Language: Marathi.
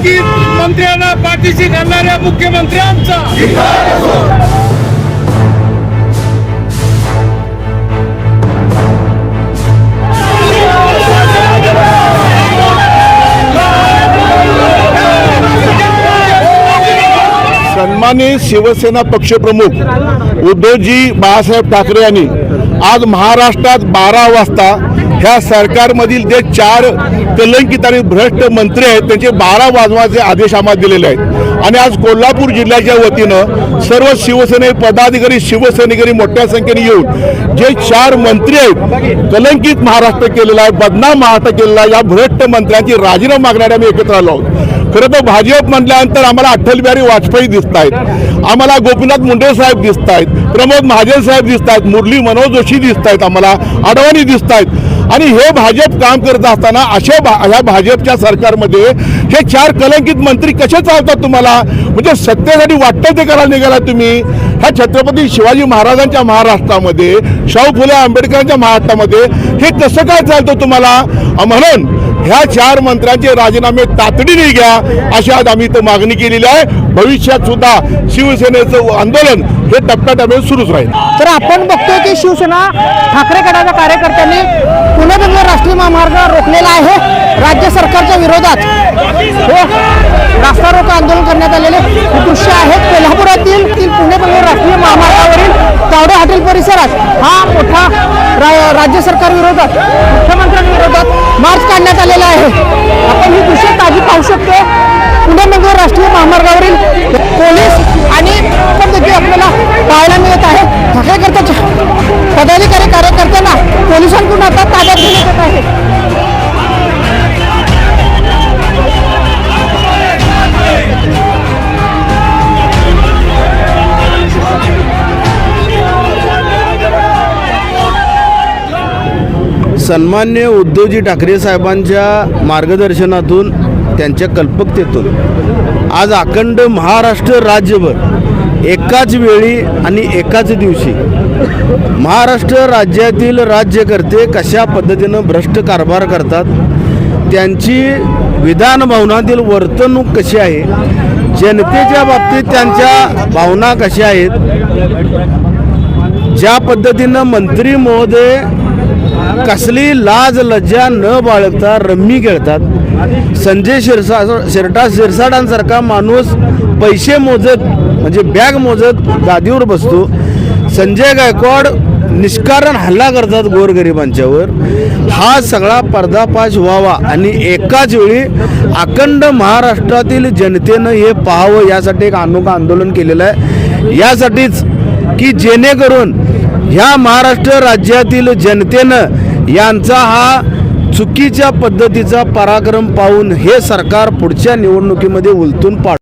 कलंकित मंत्र्यांना पाठीशी घालणाऱ्या मुख्यमंत्र्यांचा. सन्मानित शिवसेना पक्षप्रमुख उद्धवजी बाळासाहेब ठाकरे यांनी आज महाराष्ट्रात बारा वाजता ह्या सरकारमधील जे चार कलंकित आणि भ्रष्ट मंत्री आहेत त्यांचे बारा वाजवाचे आदेश आम्हाला दिलेले आहेत. आणि आज कोल्हापूर जिल्ह्याच्या वतीनं सर्व शिवसेने पदाधिकारी शिवसैनिकांनी मोठ्या संख्येने येऊन जे चार मंत्री आहेत कलंकित महाराष्ट्र केलेला आहे बदनाम महाराष्ट्र केलेला आहे या भ्रष्ट मंत्र्यांची राजीनामा मागणारे आम्ही एकत्र आलो आहोत. खरं तर भाजप म्हटल्यानंतर आम्हाला अटल बिहारी वाजपेयी दिसत आहेत आम्हाला गोपीनाथ मुंडे साहेब दिसत आहेत प्रमोद महाजन साहेब दिसत आहेत मुरली मनोज जोशी दिसत आहेत आम्हाला. अडवाणी दिसत आहेत आणि हे भाजप काम करत असताना अशा भा ह्या भाजपच्या सरकारमध्ये हे चार कलंकित मंत्री कसे चालतात तुम्हाला? म्हणजे सत्तेसाठी वाटतं ते करायला निघाला तुम्ही? ह्या छत्रपती शिवाजी महाराजांच्या महाराष्ट्रामध्ये शाहू फुले आंबेडकरांच्या महाराष्ट्रामध्ये हे कसं काय चालतं तुम्हाला? म्हणून ह्या चार मंत्र्यांचे राजीनामे तातडीने घ्या अशी आज आम्ही इथं मागणी केलेली आहे. भविष्यात सुद्धा शिवसेनेचं आंदोलन हे टप्प्याटप्प्याने सुरूच राहील. तर आपण बघतोय की शिवसेना ठाकरे गटाच्या कार्यकर्त्यांनी पुणे राष्ट्रीय महामार्ग रोखलेला आहे. राज्य सरकारच्या विरोधात हो, रास्ता रोको आंदोलन करण्यात आलेले हे दृश्य आहेत कोल्हापुरातील तील पुणे बेंगलोर राष्ट्रीय महामार्गावरील तावडे हॉटेल परिसरात हा मोठा रा- राज्य सरकार विरोधात मुख्यमंत्र्यांविरोधात मार्च काढण्यात आलेला आहे. आपण ही दृश्य सन्मान्य उद्धवजी ठाकरे साहेबांच्या मार्गदर्शनातून त्यांच्या कल्पकतेतून आज अखंड महाराष्ट्र राज्यभर एकाच वेळी आणि एकाच दिवशी महाराष्ट्र राज्यातील राज्यकर्ते कशा पद्धतीनं भ्रष्ट कारभार करतात त्यांची विधान भवनातील वर्तणूक कशी आहे जनतेच्या बाबतीत त्यांच्या भावना कशा आहेत ज्या पद्धतीनं मंत्री महोदय कसली लाज लज्जा न बाळगता रम्मी खेळतात. संजय शिरसा शिरटा शिरसाडांसारखा माणूस पैसे मोजत म्हणजे बॅग मोजत गादीवर बसतो. संजय गायकवाड निष्कारण हल्ला करतात गोरगरिबांच्यावर. हा सगळा पर्दापाश व्हावा आणि एकाच वेळी अखंड महाराष्ट्रातील जनतेनं हे पाहावं यासाठी एक अनोखं आंदोलन केलेलं आहे. यासाठीच की जेणेकरून ह्या महाराष्ट्र राज्यातील जनतेनं यांचा हा चुकीच्या पद्धतीचा पराक्रम पाहून हे सरकार पुढच्या निवडणुकीमध्ये उलटून पाड.